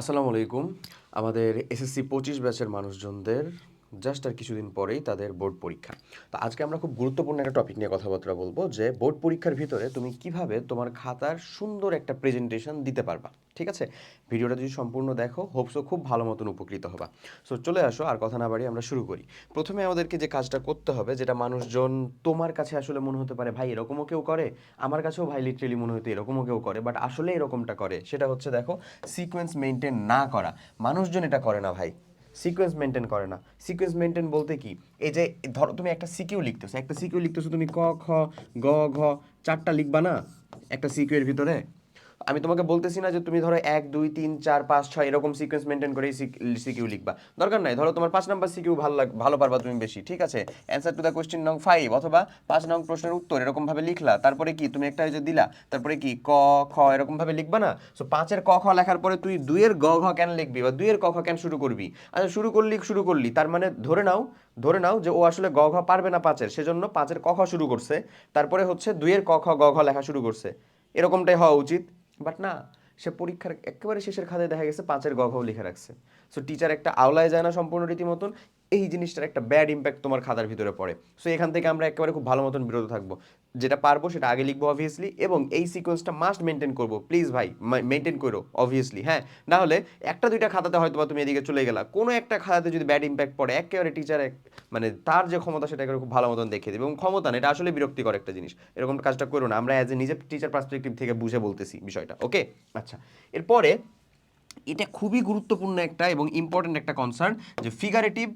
আসসালামু আলাইকুম। আমাদের এসএসসি পঁচিশ ব্যাচের মানুষজনদের জাস্ট আর কিছুদিন পরেই তাদের বোর্ড পরীক্ষা। তো আজকে আমরা খুব গুরুত্বপূর্ণ একটা টপিক নিয়ে কথাবার্তা বলব যে বোর্ড পরীক্ষার ভিতরে তুমি কীভাবে তোমার খাতার সুন্দর একটা প্রেজেন্টেশন দিতে পারবা, ঠিক আছে? ভিডিওটা যদি সম্পূর্ণ দেখো হোপসো খুব ভালো মতন উপকৃত হবা। সো চলে আসো, আর কথা না বাড়িয়ে আমরা শুরু করি। প্রথমে আমাদেরকে যে কাজটা করতে হবে, যেটা মানুষজন তোমার কাছে আসলে মনে হতে পারে, ভাই, এরকমও কেউ করে? আমার কাছেও ভাই লিটারেলি মনে হতো এরকমও কেউ করে বাট আসলে এরকমটা করে। সেটা হচ্ছে দেখো সিকোয়েন্স মেনটেন না করা। মানুষজন এটা করে না ভাই। সিকোয়েন্স মেনটেন করে না। সিকোয়েন্স মেনটেন বলতে কি? এই যে, ধরো তুমি একটা সিকিউ লিখতেছো, একটা সিকিউ লিখতেছো, তুমি ক, খ, গ, ঘ, চারটা লিখবা না? একটা সিকিউর ভিতরে? আমি তোমাকে বলতেছি না যে তুমি ধরো এক, দুই, তিন, চার, পাঁচ, ছয় এরকম সিকোয়েন্স মেনটেন করে সিকিউ লিখবা। দরকার নাই, ধরো তোমার পাঁচ নাম্বার সিকিউ ভালো লাগ ভালো পারবা তুমি বেশি, ঠিক আছে? অ্যান্সার টু দ্য কোয়েশ্চেন নং ফাইভ অথবা পাঁচ নং প্রশ্নের উত্তর এরকমভাবে লিখলা, তারপরে কি তুমি একটা যে দিলা, তারপরে কি ক, খ এরকমভাবে লিখবা না? সো পাঁচের ক, খ লেখার পরে তুই দুইয়ের গ, ঘ কেন লিখবি বা দুইয়ের ক, খ কেন শুরু করবি? আচ্ছা শুরু করলি শুরু করলি, তার মানে ধরে নাও ধরে নাও যে ও আসলে গ, ঘ পারবে না পাঁচের, সেজন্য পাঁচের ক, খ শুরু করছে, তারপরে হচ্ছে দুইয়ের ক, খ, গ, ঘ লেখা শুরু করছে। এরকমটাই হওয়া উচিত। বাট না, সে পরীক্ষার একেবারে শেষের খাতায় দেখা গেছে পাঁচের গভাও লিখে রাখছে। সো টিচার একটা আওলায় যায় না সম্পূর্ণ রীতিমতন এই জিনিসটার একটা ব্যাড ইম্প্যাক্ট তোমার খাতার ভিতরে পড়ে। সো এখান থেকে আমরা একেবারে খুব ভালো মতন বিরত থাকব। যেটা পারব সেটা আগে লিখব অবভিয়াসলি এবং এই সিকোয়েন্সটা মাস্ট মেনটেন করব। প্লিজ ভাই মেনটেন করো অবভিয়াসলি হ্যাঁ? না হলে একটা দুইটা খাতাতে হয়তো বা তুমি এদিকে চলে গেলা। কোনো একটা খাতাতে যদি ব্যাড ইম্প্যাক্ট পড়ে, একেবারে টিচার এক মানে তার যে ক্ষমতা সেটা একেবারে খুব ভালো মতন দেখে দেবে। এবং ক্ষমতা না, এটা আসলে বিরক্তিকর একটা জিনিস। এরকম কাজটা করো না। আমরা অ্যাজ এ নিজের টিচার পার্সপেক্টিভ থেকে বুঝে বলতেছি বিষয়টা ওকে আচ্ছা এরপরে এটা খুবই গুরুত্বপূর্ণ একটা এবং ইম্পর্টেন্ট একটা কনসার্ন যে ফিগারেটিভ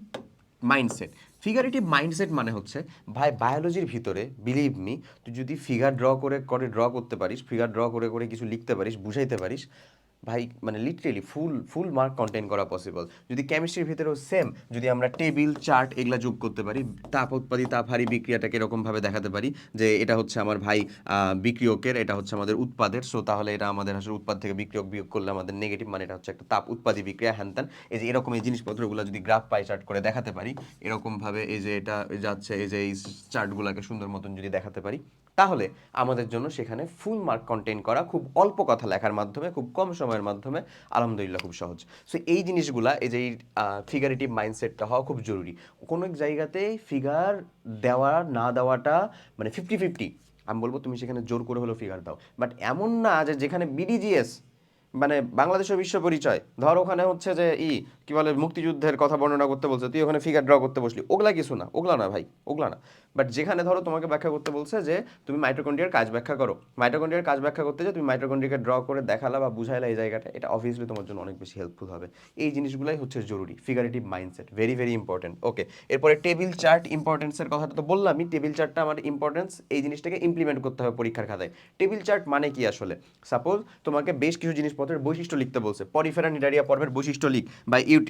মাইন্ডসেট ফিগারেটিভ মাইন্ডসেট মানে হচ্ছে, ভাই বায়োলজির ভিতরে বিলিভ মি তুই যদি ফিগার ড্র করে করে ড্র করতে পারিস ফিগার ড্র করে করে কিছু লিখতে পারিস, বুঝাইতে পারিস ভাই মানে literally full full mark contain করা পসিবল যদি কেমিস্ট্রির ভিতরেও সেম যদি আমরা টেবিল চার্ট এগুলা যোগ করতে পারি, তাপ উৎপাদি, তাপ হারি বিক্রিয়াটাকে এরকমভাবে দেখাতে পারি যে এটা হচ্ছে আমার ভাই বিক্রিয়কের, এটা হচ্ছে আমাদের উৎপাদের। সো তাহলে এটা আমাদের আসলে উৎপাদ থেকে বিক্রিয়ক বিয়োগ করলে আমাদের নেগেটিভ মানে এটা হচ্ছে একটা তাপ উৎপাদী বিক্রিয়া, হ্যান ত্যান। এই যে এরকম এই জিনিসপত্রগুলো যদি গ্রাফ পাই চার্ট করে দেখাতে পারি এরকমভাবে এই যে এটা যাচ্ছে, এই যে এই চার্টগুলোকে সুন্দর মতন যদি দেখাতে পারি তাহলে আমাদের জন্য সেখানে ফুল মার্ক কন্টেন করা, খুব অল্প কথা লেখার মাধ্যমে, খুব কম সময়ের মাধ্যমে, আলহামদুলিল্লাহ খুব সহজ। সো এই জিনিসগুলা, এই যে ফিগারেটিভ মাইন্ডসেটটা হওয়া খুব জরুরি। কোনো এক জায়গাতে ফিগার দেওয়া, না দেওয়াটা মানে ফিফটি ফিফটি আমি বলব তুমি সেখানে জোর করে হলেও ফিগার দাও। বাট এমন না যে যেখানে বিডিজিএস মানে বাংলাদেশের বিশ্ব পরিচয়। ধর ওখানে হচ্ছে যে ই, কি বলে, মুক্তিযুদ্ধের কথা বর্ণনা করতে বলছে, তুই ওখানে ফিগার ড্র করতে বসলি। ওগুলা কিছু না, ওগুলা না ভাই, ওগুলা না। বাট যেখানে ধরো তোমাকে ব্যাখ্যা করতে বলছে যে, তুমি মাইটোকন্ড্রিয়ার কাজ ব্যাখ্যা করো। মাইটোকন্ড্রিয়ার কাজ ব্যাখ্যা করতে যে, তুমি মাইটোকন্ড্রিয়াকে ড্র করে দেখালা বা বুঝাইলা এই জায়গাটা, এটা অবভিয়াসলি তোমার জন্য অনেক বেশি হেল্পফুল হবে। এই জিনিসগুলাই হচ্ছে জরুরি figurative mindset very very important okay এরপরে টেবিল চার্ট ইম্পর্টেন্সের কথাটা তো বললামই টেবিল চার্টটা আমার ইম্পর্টেন্স এই জিনিসটাকে ইমপ্লিমেন্ট করতে হবে পরীক্ষার খাতায়। টেবিল চার্ট মানে কি আসলে? সাপোজ তোমাকে বেশ কিছু জিনিসপত্রের বৈশিষ্ট্য লিখতে বলছে। পরিফেরা নিডারিয়া পর্বের বৈশিষ্ট্য লিখ। বা ইউট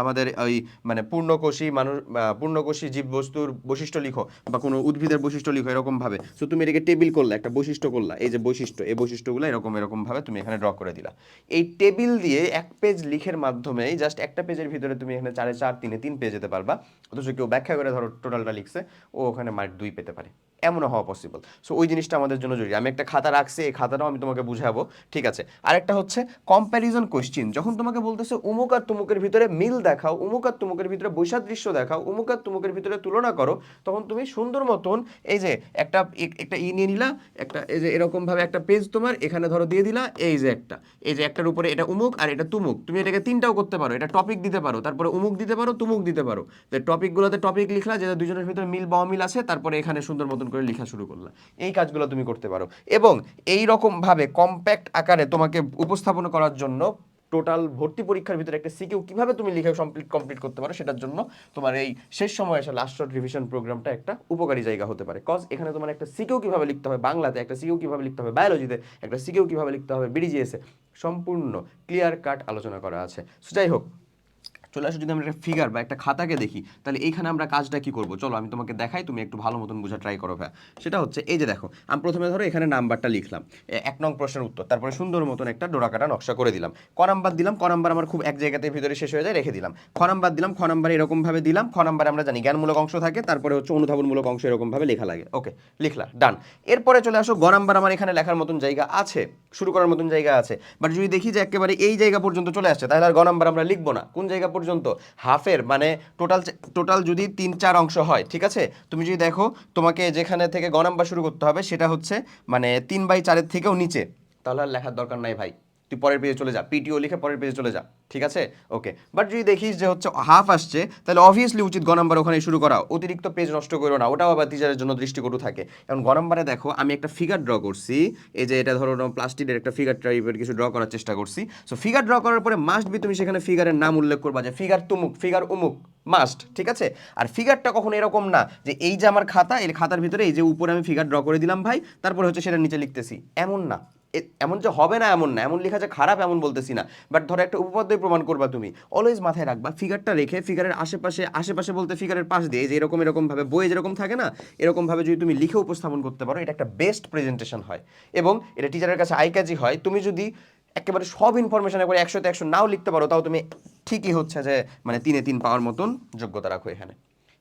আমাদের ওই মানে পূর্ণকোষী মানুষ পূর্ণকোষী জীব বস্তুর বৈশিষ্ট্য লিখো বা কোনো উদ্ভিদের বৈশিষ্ট্য লিখো এরকম ভাবে সো তুমি এটাকে টেবিল করলা, একটা বৈশিষ্ট্য করলা। এই যে বৈশিষ্ট্য, এই বৈশিষ্ট্যগুলো এরকম এরকম ভাবে তুমি এখানে ড্র করে দিলা। এই টেবিল দিয়ে এক পেজ লিখের মাধ্যমে জাস্ট একটা পেজের ভিতরে তুমি এখানে চারে চার, তিনে তিন পেজ যেতে পারবা। অথচ কেউ ব্যাখ্যা করে ধরো টোটালটা লিখছে, ও ওখানে মার্ক দুই পেতে পারে। এমনও হওয়া পসিবল সো ওই জিনিসটা আমাদের জন্য জরুরি। আমি একটা খাতা রাখছি, এই খাতাটাও আমি তোমাকে বুঝাবো। ঠিক আছে? আরেকটা হচ্ছে কম্প্যারিজন কোশ্চিন যখন তোমাকে বলতেছে, উমুক আর তুমুকের ভিতরে মিল দেখাও, উমুক আর তুমুকের ভিতরে বৈসাদৃশ্য দেখাও, উমুক আর তুমুকের ভিতরে তুলনা করো, তখন তুমি সুন্দর মতন এই যে একটা একটা ই নিয়ে নিলা, একটা এই যে এরকম ভাবে একটা পেজ তোমার, এখানে ধরো দিয়ে দিলা, এই যে একটা। এই যে একটার উপরে এটা উমুক আর এটা তুমুক। তুমি এটাকে তিনটাও করতে পারো। এটা টপিক দিতে পারো। তারপরে উমুক দিতে পারো, তুমুক দিতে পারো। তো টপিকগুলোতে টপিক লিখলা যেটা দুজনের ভিতরে মিল বা অমিল আছে, তারপরে এখানে সুন্দর মতন করে লেখা শুরু করলা। এই কাজগুলো তুমি করতে পারো। এবং এই রকম ভাবে কম্প্যাক্ট আকারে তোমাকে উপস্থাপন করার জন্য টোটাল ভর্তি পরীক্ষার ভিতরে একটা সিকিউ কীভাবে তুমি লিখে কমপ্লিট কমপ্লিট করতে পারো সেটার জন্য তোমার এই শেষ সময় এসে লাস্ট রিভিশন প্রোগ্রামটা একটা উপকারী জায়গা হতে পারে। কজ এখানে তোমার একটা সিকিউ কীভাবে লিখতে হবে বাংলাতে, একটা সিকিউ কীভাবে লিখতে হবে বায়োলজিতে একটা সিকিউ কীভাবে লিখতে হবে বিডিজিএসে সম্পূর্ণ ক্লিয়ার কাট আলোচনা করা আছে। সো যাই হোক চলে আসো, যদি আমরা একটা ফিগার বা একটা খাতাকে দেখি, তাহলে এইখানে আমরা কাজটা কি করব? চলো, আমি তোমাকে দেখাই, তুমি একটু ভালো মতন বোঝা ট্রাই করো ভাই সেটা হচ্ছে, এই যে দেখো, আমি প্রথমে ধরো এখানে নাম্বারটা লিখলাম এক নং প্রশ্নের উত্তর, তারপরে সুন্দর মতন একটা ডোরাকাটা নকশা করে দিলাম। ক নাম্বার দিলাম, ক নাম্বার আমার খুব এক জায়গাতে ভিতরে শেষ হয়ে যায়, রেখে দিলাম। খ নাম্বার দিলাম, খ নাম্বার এরকমভাবে দিলাম, খ নাম্বারে আমরা জানি জ্ঞানমূলক অংশ থাকে, তারপরে হচ্ছে অনুধাবনমূলক অংশ এরকমভাবে লেখা লাগে। ওকে, লিখলা ডান এরপরে চলে আসো, গ নাম্বার আমার এখানে লেখার মতন জায়গা আছে, শুরু করার মতন জায়গা আছে। বাট যদি দেখি যে একেবারে এই জায়গা পর্যন্ত চলে আসছে, তাহলে আর গ নাম্বার আমরা লিখব না। কোন জায়গা হাফের মানে টোটাল টোটাল যদি তিন, চার অংশ হয়, ঠিক আছে? তুমি যদি দেখো, তোমাকে যেখানে থেকে গ শুরু করতে হবে, সেটা হচ্ছে মানে তিন বাই চারের থেকেও নিচে। তাহলে আর লেখার দরকার নাই ভাই। তুই পরের পেজে চলে যা। পিটিও লিখে পরের পেজে চলে যা। ঠিক আছে? ওকে বাট যদি দেখিস যে হচ্ছে হাফ আসছে, তাহলে অবভিয়াসলি উচিত গ নাম্বার ওখানে শুরু করা। অতিরিক্ত পেজ নষ্ট করো না। ওটাও আবার টিচারের জন্য দৃষ্টিকটু থাকে। এখন গ নাম্বারে দেখো, আমি একটা ফিগার ড্র করছি। এই যে এটা ধরো প্লাস্টিকের একটা ফিগার টাইপের কিছু ড্র করার চেষ্টা করছি। সো ফিগার ড্র করার পরে মাস্ট বি তুমি সেখানে ফিগারের নাম উল্লেখ করবা যে ফিগার তুমুক ফিগার উমুক মাস্ট ঠিক আছে? আর ফিগারটা কখন এরকম না যে এই যে আমার খাতা, এই খাতার ভিতরে এই যে উপরে আমি ফিগার ড্র করে দিলাম ভাই, তারপরে হচ্ছে সেটা নিচে লিখতেছি। এমন না। এমন যে হবে না এমন না, এমন লেখা যে খারাপ এমন বলতেছি না। বাট ধরো একটা উপপাদ্য প্রমাণ করবা তুমি। অলওয়েজ মাথায় রাখবা ফিগারটা রেখে ফিগারের আশেপাশে আশেপাশে বলতে ফিগারের পাশ দিয়ে যে এরকম এরকমভাবে বইয়ে যেরকম থাকে না এরকমভাবে যদি তুমি লিখে উপস্থাপন করতে পারো, এটা একটা বেস্ট প্রেজেন্টেশন হয়। এবং এটা টিচারের কাছে আইকাজি হয়। তুমি যদি একেবারে সব ইনফরমেশন একবারে একশোতে একশো নাও লিখতে পারো, তাও তুমি ঠিকই হচ্ছে যে মানে তিনে তিন পাওয়ার মতন যোগ্যতা রাখো এখানে।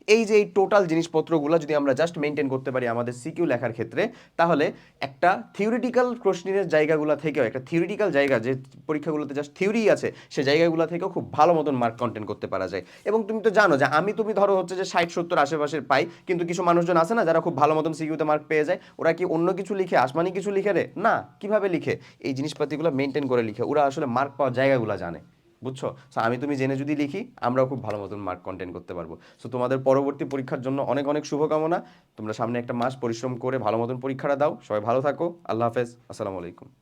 এই যে এই টোটাল জিনিসপত্রগুলো যদি আমরা জাস্ট মেনটেন করতে পারি আমাদের সিকিউ লেখার ক্ষেত্রে, তাহলে একটা থিওরিটিক্যাল প্রশ্নের জায়গাগুলো থেকেও, একটা থিওরিটিক্যাল জায়গা যে পরীক্ষাগুলোতে জাস্ট থিওরি আছে, সে জায়গাগুলো থেকেও খুব ভালো মতন মার্ক কন্টেন্ট করতে পারা যায়। এবং তুমি তো জানো যে আমি তুমি ধরো হচ্ছে যে ষাট, সত্তর আশেপাশের পাই, কিন্তু কিছু মানুষজন আছে না যারা খুব ভালো মতন সিকিউতে মার্ক পেয়ে যায়, ওরা কি অন্য কিছু লিখে, আসমানি কিছু লিখে রে? না, কীভাবে লিখে? এই জিনিসপাতিগুলো মেনটেন করে লিখে, ওরা আসলে মার্ক পাওয়ার জায়গাগুলো জানে। বুঝছ? সো আমি তুমি জেনে যদি লিখি, আমরাও খুব ভালো মতন মার্ক কন্টেন্ট করতে পারব। সো তোমাদের পরবর্তী পরীক্ষার জন্য অনেক অনেক শুভকামনা। তোমরা সামনে একটা মাস পরিশ্রম করে ভালো মতন পরীক্ষাটা দাও। সবাই ভালো থাকো। আল্লাহ হাফেজ। আসসালামু আলাইকুম।